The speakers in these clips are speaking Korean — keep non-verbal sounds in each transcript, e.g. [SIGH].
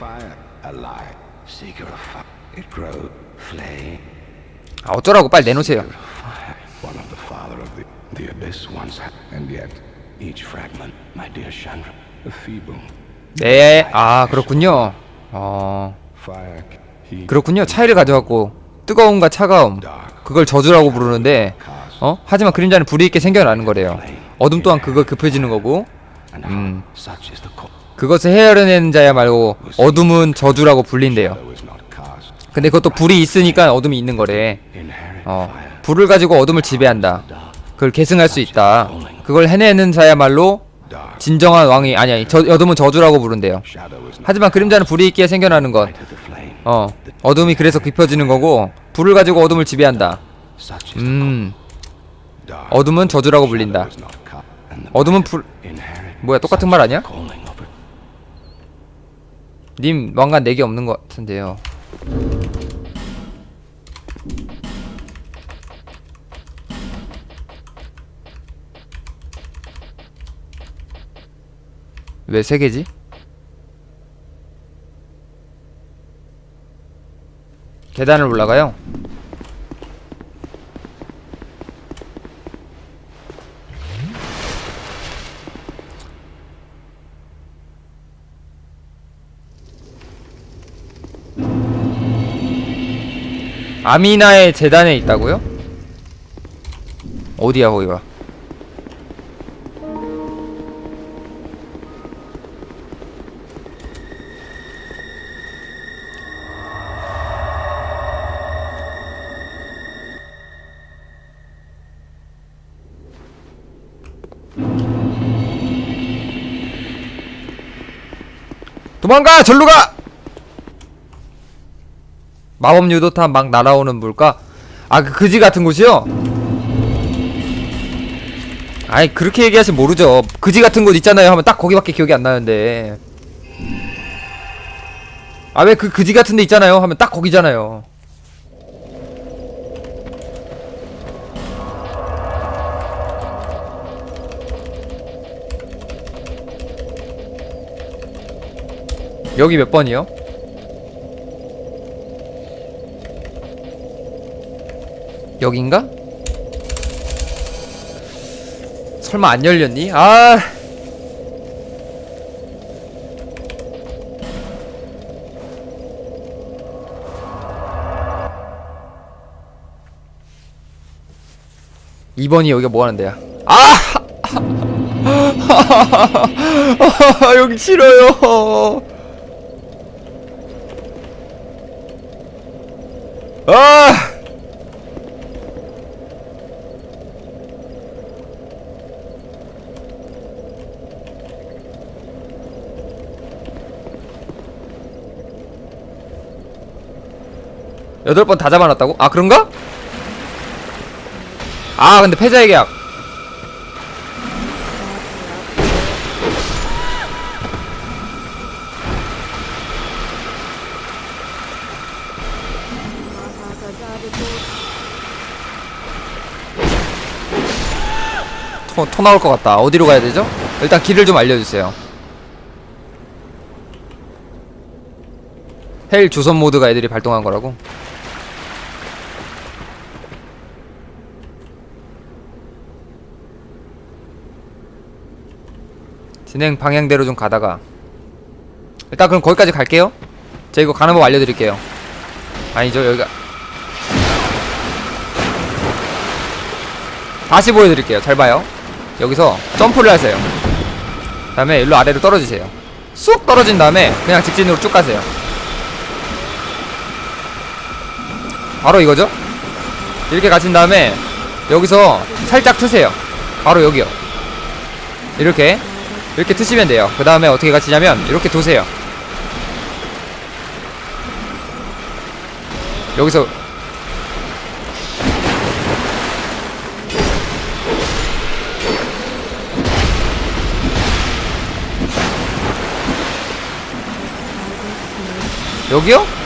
fire, a lie. Seeker of fire. It grows. Flame. 아 어쩌라고 빨리 내놓으세요. One of the father of the, the abyss once had. And yet, each fragment, my dear Chandra, a feeble. 네. 아 그렇군요. 어 그렇군요. 차이를 가져갖고 뜨거움과 차가움 그걸 저주라고 부르는데 어 하지만 그림자는 불이 있게 생겨나는 거래요. 어둠 또한 그거 급해지는 거고 and 그것을 헤아려내는 자야 말고 어둠은 저주라고 불린대요. 근데 그것도 불이 있으니까 어둠이 있는 거래. 어. 불을 가지고 어둠을 지배한다. 그걸 계승할 수 있다. 그걸 해내는 자야말로 진정한 왕이 아니 아니 저, 어둠은 저주라고 부른대요. 하지만 그림자는 불이 있기에 생겨나는 것. 어 어둠이 그래서 깊어지는 거고 불을 가지고 어둠을 지배한다. 음. 어둠은 저주라고 불린다. 어둠은 불 뭐야 똑같은 말 아니야? 님 왕관 4개 없는 것 같은데요. 왜 3개지? 계단을 올라가요? 아미나의 재단에 있다고요? 어디야 거기가? 도망가! 절로 가! 마법 유도탄 막 날아오는 물가? 아, 그 그지 같은 곳이요? 아이, 그렇게 얘기하시면 모르죠. 그지 같은 곳 있잖아요. 하면 딱 거기밖에 기억이 안 나는데. 아, 왜 그 그지 같은 데 있잖아요. 하면 딱 거기잖아요. 여기 몇 번이요? 여긴가? 설마 안 열렸니? 아. 이번이 여기가 뭐 하는 데야? 아! [LAUGHS] 여기 싫어요. 아! 여덟 번 다 잡아놨다고? 아 그런가? 아 근데 패자의 계약 토, 토 나올 것 같다 어디로 가야 되죠? 일단 길을 좀 알려주세요 헬 조선 모드가 애들이 발동한 거라고? 진행 방향대로 좀 가다가. 일단 그럼 거기까지 갈게요. 제가 이거 가는 법 알려드릴게요. 아니죠 여기가. 다시 보여드릴게요. 잘 봐요. 여기서 점프를 하세요. 그 다음에 일로 아래로 떨어지세요. 쑥 떨어진 다음에 그냥 직진으로 쭉 가세요. 바로 이거죠? 이렇게 가신 다음에 여기서 살짝 트세요. 바로 여기요. 이렇게 이렇게 트시면 돼요 그 다음에 어떻게 가시냐면 이렇게 두세요 여기서 여기요?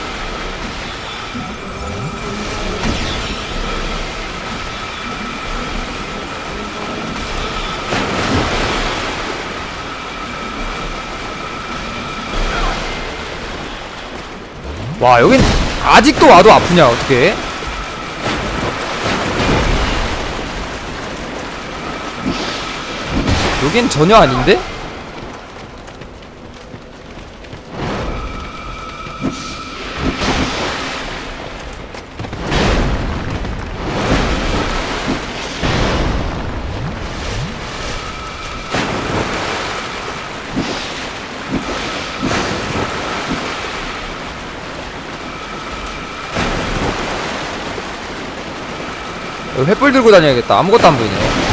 와 여긴 아직도 와도 아프냐 어떻게 여긴 전혀 아닌데? 횃불 들고 다녀야겠다 아무것도 안 보이네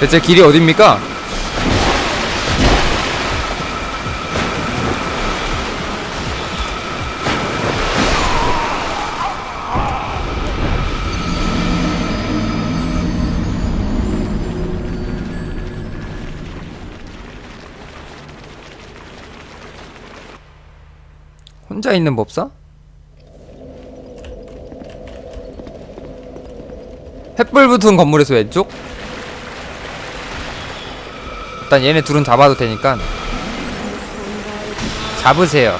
대체 길이 어딥니까? 있는 법사? 횃불 붙은 건물에서 왼쪽? 일단 얘네 둘은 잡아도 되니까 잡으세요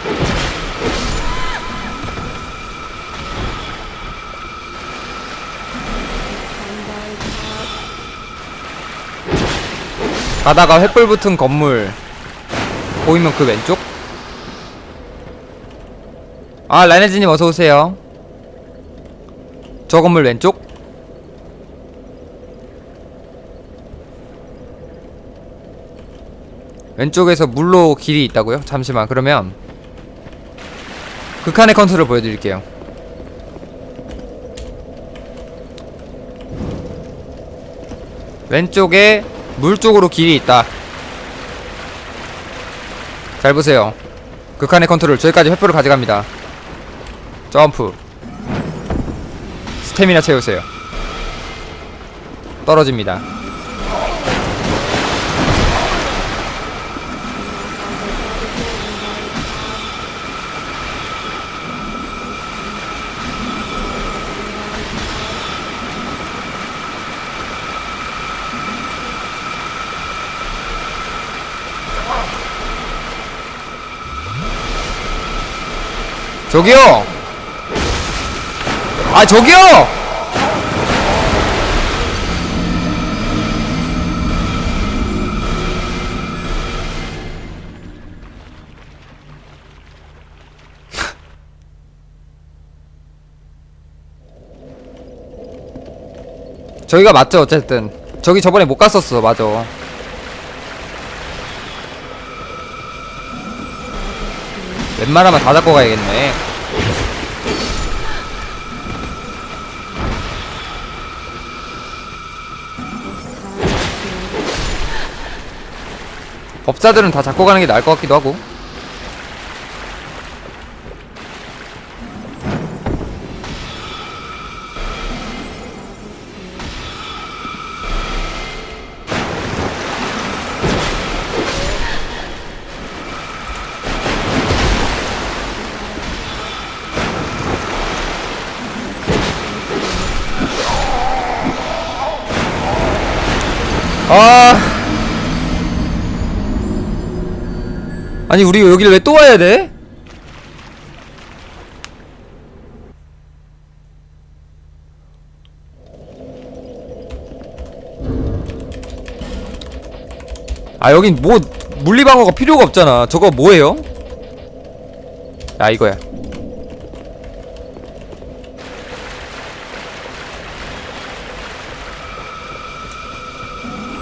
가다가 횃불 붙은 건물 보이면 그 왼쪽? 아 라네즈님 어서오세요. 저 건물 왼쪽? 왼쪽에서 물로 길이 있다고요? 잠시만 그러면 극한의 컨트롤 보여드릴게요. 왼쪽에 물 쪽으로 길이 있다. 잘 보세요. 극한의 컨트롤 저기까지 횃불을 가져갑니다 점프. 스태미나 채우세요. 떨어집니다. 저기요! 아, 저기요! [LAUGHS] 저기가 맞죠, 어쨌든. 저기 저번에 못 갔었어, 맞아. 웬만하면 다 잡고 가야겠네. 법사들은 다 잡고 가는 게 나을 것 같기도 하고. 아니 우리 여기를 왜또 와야 돼? 아 여긴 뭐 물리방어가 필요가 없잖아 저거 뭐예요? 야 이거야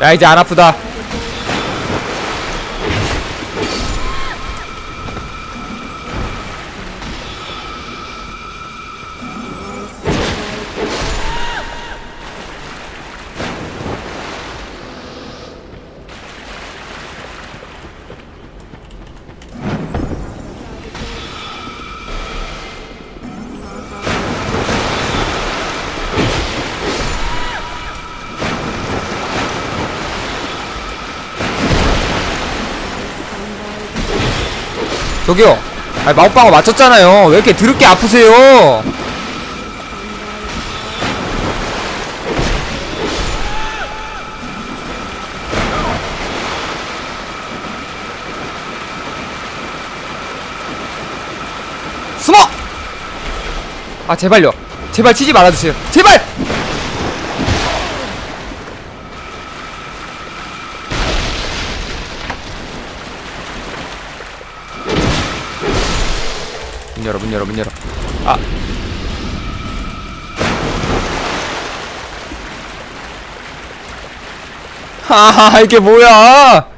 야 이제 안 아프다 저기요. 아니 마법방어 맞췄잖아요. 왜 이렇게 드럽게 아프세요? 숨어! 아 제발요. 제발 치지 말아주세요. 제발! 열어 문 열어 문 열어 아. 하하 이게 뭐야?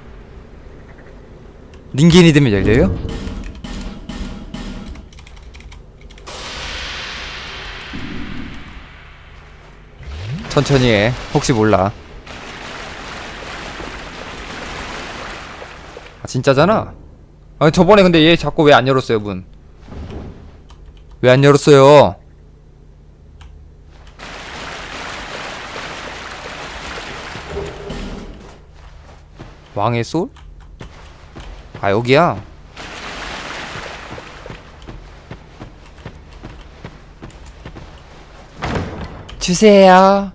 닌겐이 되면 열려요? 천천히 해. 혹시 몰라. 아 진짜잖아. 아 저번에 근데 얘 자꾸 왜 안 열었어요 문 왜 안 열었어요? 왕의 솔? 아 여기야 주세요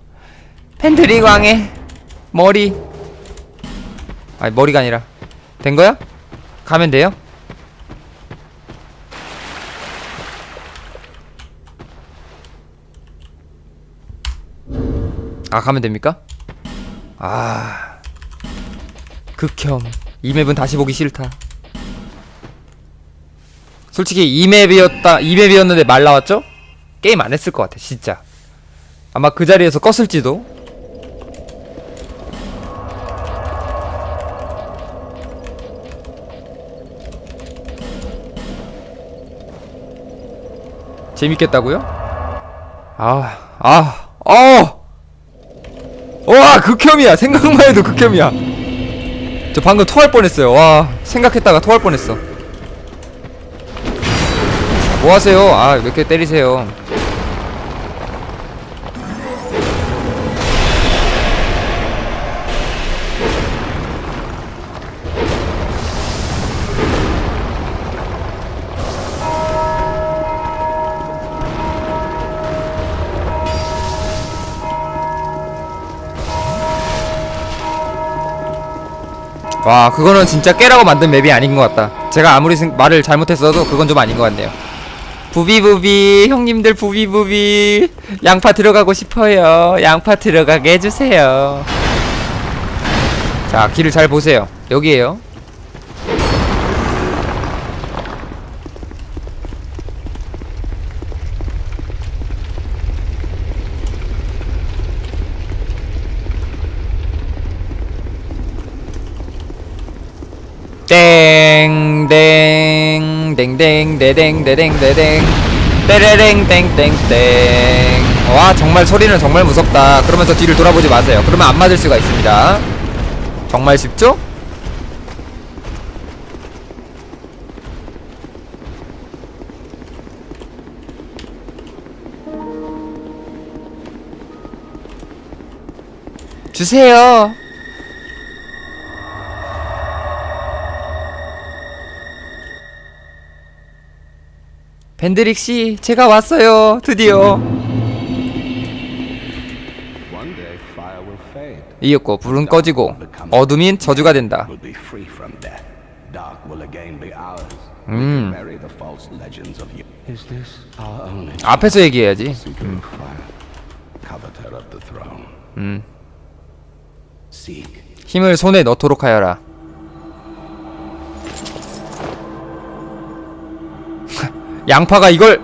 펜트리 왕의 머리 아니 머리가 아니라 된 거야? 가면 돼요? 아 가면 됩니까? 아 극혐 이 맵은 다시 보기 싫다 솔직히 이 맵이었다 이 맵이었는데 말 나왔죠? 게임 안 했을 것 같아 진짜 아마 그 자리에서 껐을지도 재밌겠다고요? 아, 아, 어! 와, 극혐이야. 생각만 해도 극혐이야. 저 방금 토할 뻔했어요. 와, 생각했다가 토할 뻔했어. 뭐 하세요? 아, 왜 이렇게 때리세요? 와 그거는 진짜 깨라고 만든 맵이 아닌 것 같다. 제가 아무리 생- 말을 잘못했어도 그건 좀 아닌 것 같네요. 부비부비 형님들 부비부비. 양파 들어가고 싶어요. 양파 들어가게 해주세요. 자 길을 잘 보세요. 여기에요 땡땡 땡땡 데댕 데댕 데댕 때레랭 땡땡땡. 와 정말 소리는 정말 무섭다. 그러면서 뒤를 돌아보지 마세요. 그러면 안 맞을 수가 있습니다. 정말 쉽죠? 주세요 벤드릭 씨, 제가 왔어요. 드디어. 이윽고 불은 꺼지고 어둠인 저주가 된다. Mm. only 앞에서 얘기해야지. 음. Seek. 힘을 손에 넣도록 하여라. 양파가 이걸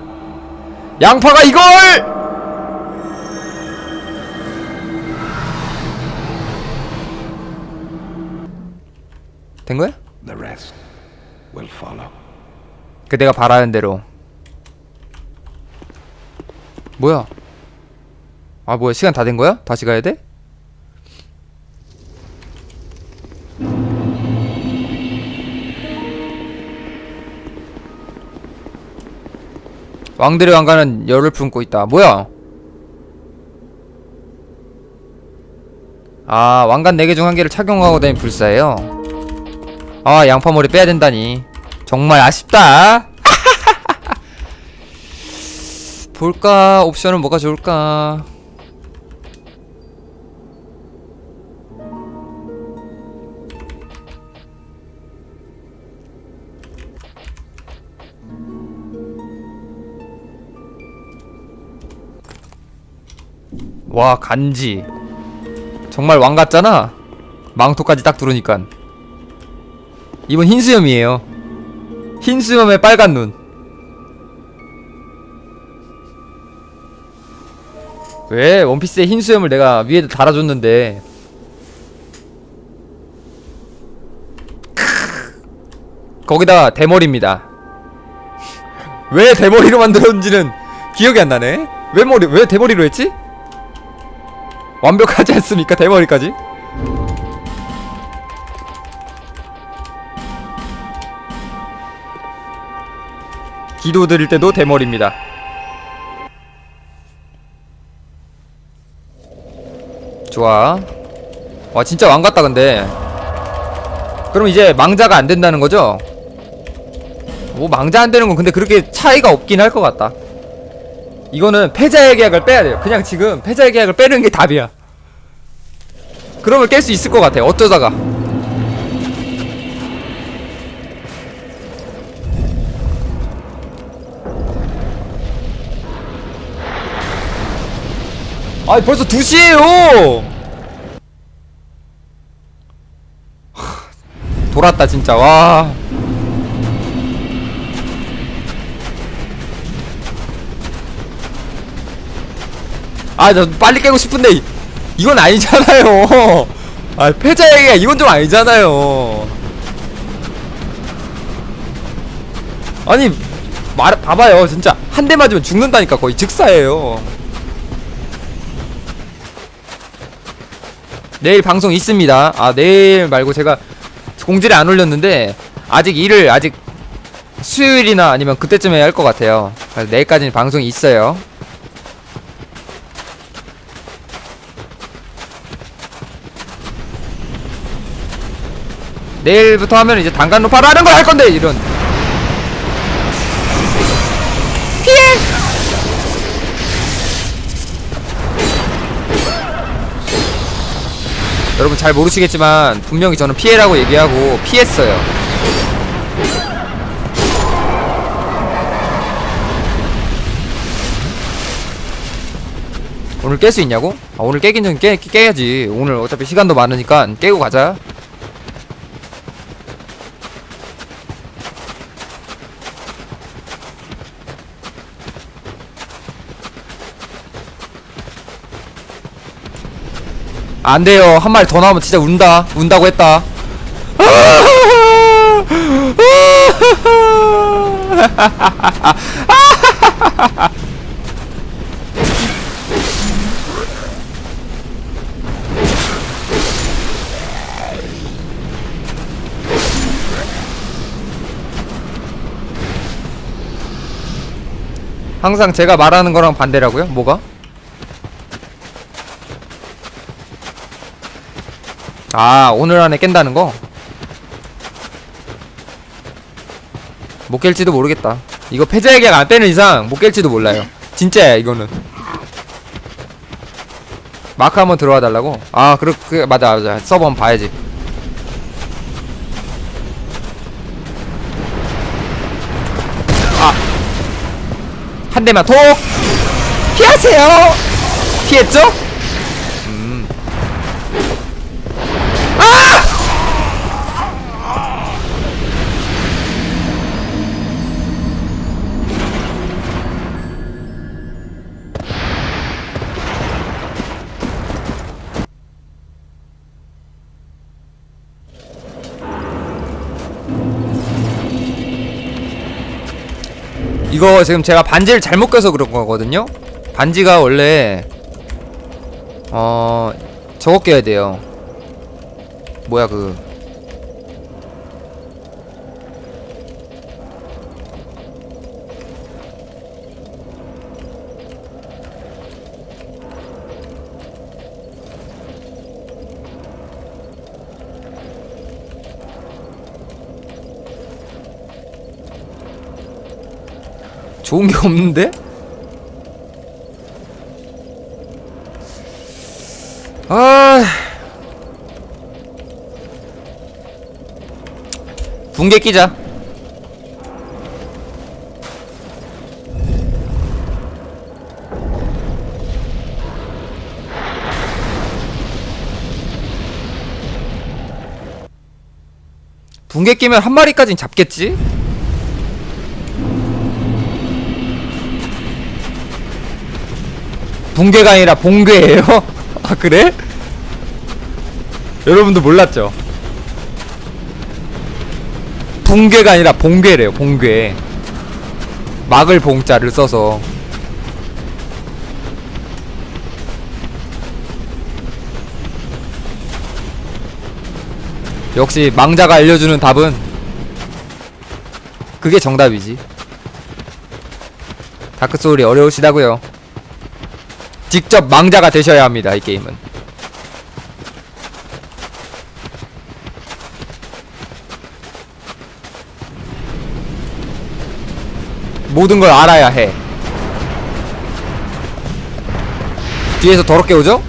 양파가 이걸 된 거야? The rest will follow. 그 내가 바라는 대로 뭐야 아 뭐야 시간 다 된 거야? 다시 가야 돼? 왕들의 왕가는 열을 품고 있다 뭐야 아 왕관 4개 중한 개를 착용하고 다닌 불사예요 아 양파머리 빼야 된다니 정말 아쉽다. [LAUGHS] 볼까? 옵션은 뭐가 좋을까? 와, 간지. 정말 왕 같잖아? 망토까지 딱 들어오니까. 이번 흰 수염이에요. 흰 수염에 빨간 눈. 왜 원피스에 흰 수염을 내가 위에다 달아줬는데 크으. 거기다 대머리입니다. 왜 대머리로 만들었는지는 기억이 안 나네. 왜 머리 왜 대머리로 했지? 완벽하지 않습니까 대머리까지? 기도 드릴 때도 대머리입니다. 좋아. 와 진짜 왕 같다 근데. 그럼 이제 망자가 안 된다는 거죠? 뭐 망자 안 되는 건 근데 그렇게 차이가 없긴 할 것 같다. 이거는 패자의 계약을 빼야 돼요. 그냥 지금 패자의 계약을 빼는 게 답이야. 그러면 깰 수 있을 것 같아. 어쩌다가. 아 벌써 2시에요 돌았다 진짜 와 아, 저 빨리 깨고 싶은데 이- 이건 아니잖아요. 아, 패자에게 이건 좀 아니잖아요. 아니, 말 봐봐요, 진짜 한 대 맞으면 죽는다니까 거의 즉사예요. 내일 방송 있습니다. 아, 내일 말고 제가 공지를 안 올렸는데 아직 일을 아직 수요일이나 아니면 그때쯤에 할 것 같아요. 내일까지는 방송이 있어요. 내일부터 하면 이제 단간 루파를 하는 걸 할 건데 이런. 피해! 여러분 잘 모르시겠지만 분명히 저는 피해라고 얘기하고 피했어요. 오늘 깰 수 있냐고? 아, 오늘 깨긴 좀 깨, 깨야지. 오늘 어차피 시간도 많으니까 깨고 가자 안 돼요. 한 마리 더 나오면 진짜 운다. 운다고 했다. 항상 제가 말하는 거랑 반대라고요? 뭐가? 아 오늘 안에 깬다는 거? 못 깰지도 모르겠다. 이거 패자의 계약 안 빼는 이상 못 깰지도 몰라요. 진짜야 이거는. 마크 한번 들어와 달라고? 아 그렇 그 맞아 맞아. 서버 한번 봐야지. 아한 대만 톡! 피하세요! 피했죠? 이거 지금 제가 반지를 잘못 껴서 그런 거거든요. 반지가 원래 어 저거 껴야 돼요. 뭐야 그 좋은 게 없는데? 아 붕괴 끼자 붕괴 끼면 한 마리까진 잡겠지? 붕괴가 아니라 봉괴예요? [LAUGHS] 아 그래? 여러분도 몰랐죠? 붕괴가 아니라 봉괴래요 봉괴 막을 봉자를 써서 역시 망자가 알려주는 답은 그게 정답이지 다크소울이 어려우시다고요 직접 망자가 되셔야 합니다 이 게임은 모든 걸 알아야 해 뒤에서 더럽게 오죠?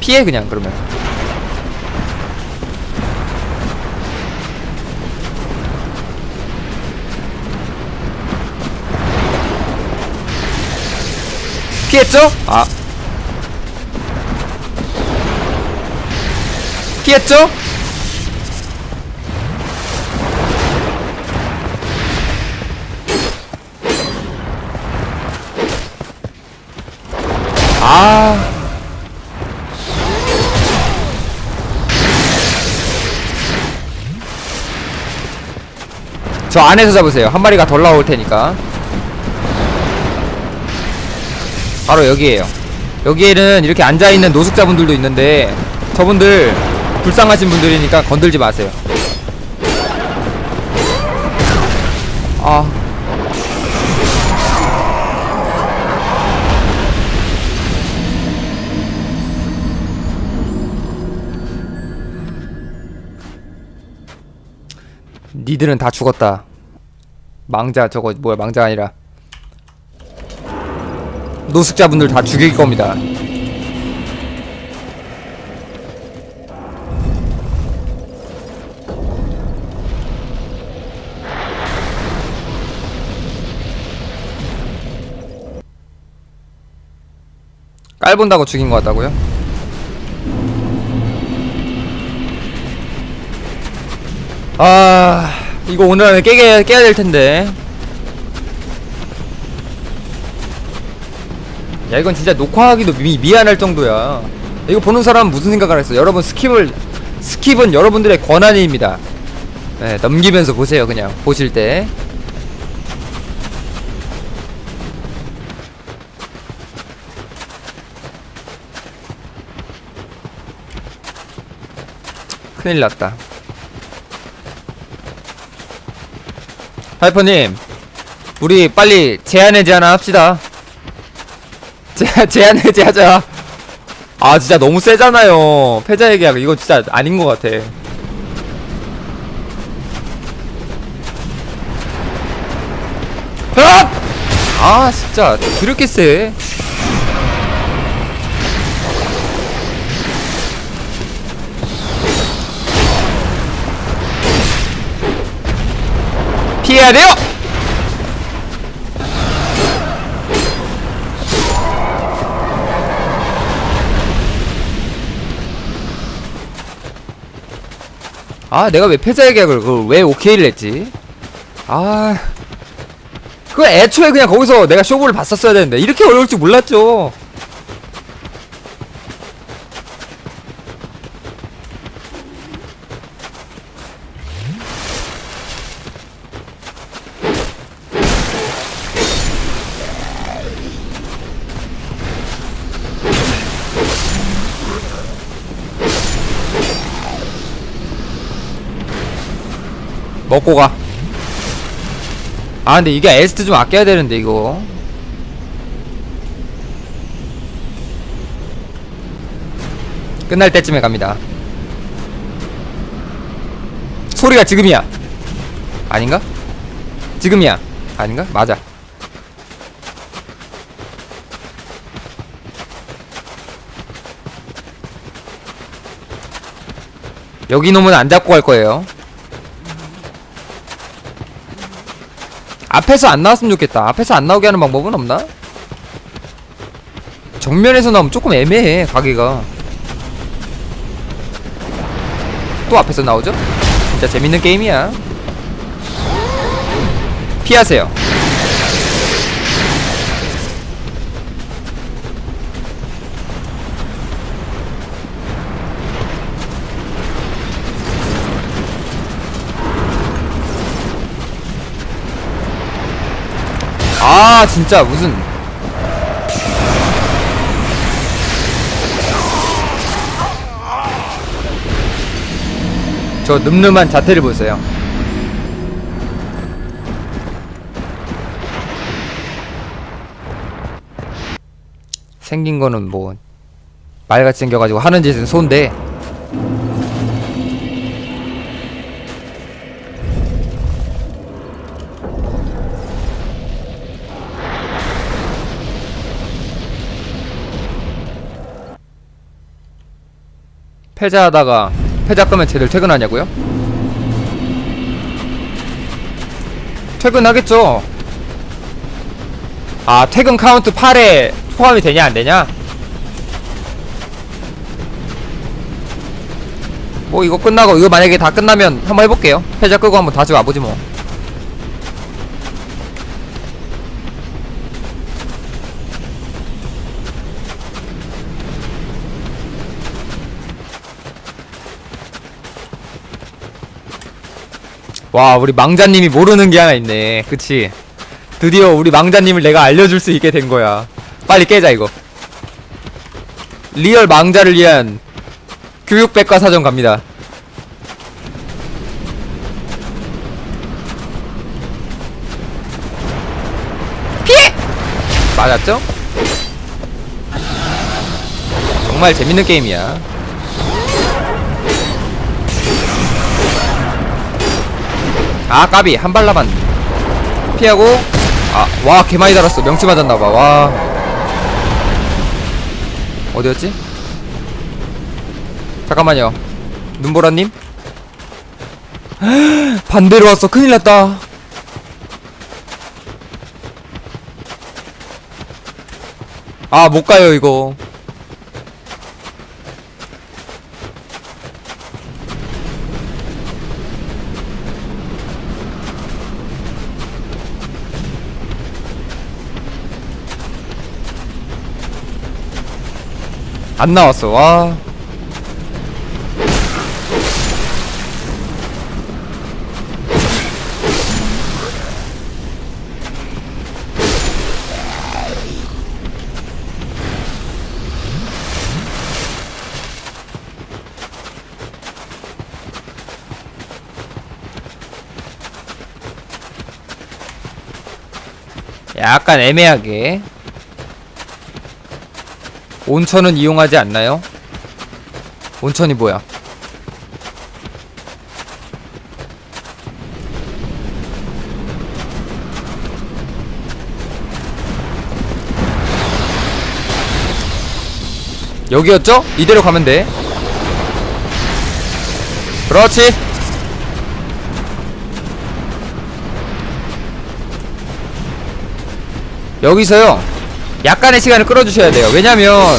피해 그냥 그러면 피했죠? 아 피했죠? 아 저 안에서 잡으세요. 한 마리가 덜 나올 테니까. 바로 여기에요. 여기에는 이렇게 앉아있는 노숙자분들도 있는데 저분들 불쌍하신 분들이니까 건들지 마세요. 아. 니들은 다 죽었다. 망자 저거 뭐야 망자가 아니라 노숙자분들 다 죽일 겁니다. 깔 본다고 죽인 것 같다고요? 아 이거 오늘 안에 깨게 깨야 될 텐데. 야 이건 진짜 녹화하기도 미, 미안할 정도야. 이거 보는 사람은 무슨 생각을 했어? 여러분 스킵을 스킵은 여러분들의 권한입니다. 네, 넘기면서 보세요 그냥 보실 때. 큰일 났다. 하이퍼님, 우리 빨리 제한해제 하나 합시다. [LAUGHS] 제, 제한해제 하자. 아, 진짜 너무 세잖아요. 패자 얘기하고 이거 진짜 아닌 것 같아. 으악! 아, 진짜 그렇게 세. 피해야 돼요! 아 내가 왜 패자 계약을 그걸 왜 오케이를 했지 아 그거 애초에 그냥 거기서 내가 쇼부를 봤었어야 되는데 이렇게 어려울 줄 몰랐죠 먹고 가. 아 근데 이게 에스트 좀 아껴야 되는데 이거. 끝날 때쯤에 갑니다. 소리가 지금이야. 아닌가? 지금이야. 아닌가? 맞아. 여기 놈은 안 잡고 갈 거예요. 앞에서 안 나왔으면 좋겠다. 앞에서 안 나오게 하는 방법은 없나? 정면에서 나오면 조금 애매해, 가게가. 또 앞에서 나오죠? 진짜 재밌는 게임이야. 피하세요. 아 진짜 무슨. 저 늠름한 자태를 보세요. 생긴 거는 뭐 말같이 생겨가지고 하는 짓은 소인데 패자하다가 패자 끄면 쟤들 퇴근하냐고요? 퇴근하겠죠. 아 퇴근 카운트 8에 포함이 되냐 안 되냐? 뭐 이거 끝나고 이거 만약에 다 끝나면 한번 해볼게요. 패자 끄고 한번 다시 와보지 뭐. 와 우리 망자님이 모르는 게 하나 있네. 그치? 드디어 우리 망자님을 내가 알려줄 수 있게 된 거야. 빨리 깨자 이거. 리얼 망자를 위한 교육백과 사전 갑니다. 피해! 맞았죠? 정말 재밌는 게임이야 아 까비. 한 발 남았네 피하고. 아와 개많이 달았어. 명치 맞았나봐. 와. 어디였지? 잠깐만요. 눈보라님? [GASPS] 반대로 왔어. 큰일났다. 아 못가요 이거 안 나왔어. 와. 약간 애매하게 온천은 이용하지 않나요? 온천이 뭐야? 여기였죠? 이대로 가면 돼. 그렇지. 여기서요. 약간의 시간을 끌어주셔야 돼요. 왜냐면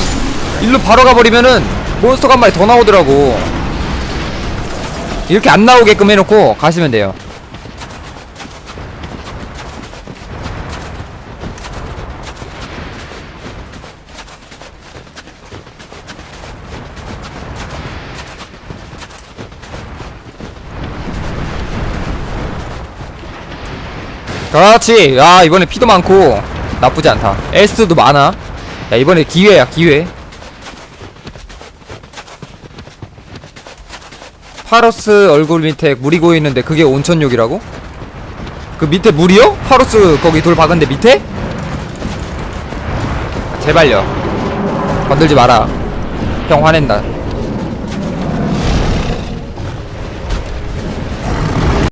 일로 바로 가버리면은 몬스터가 한 마리 더 나오더라고. 이렇게 안 나오게끔 해놓고 가시면 돼요. 그렇지. 야 이번에 피도 많고 나쁘지 않다. S도 많아. 야 이번에 기회야 기회. 파로스 얼굴 밑에 물이 고여 있는데 그게 온천욕이라고? 그 밑에 물이요? 파로스 거기 돌 박은데 밑에? 제발요. 건들지 마라. 형 화낸다.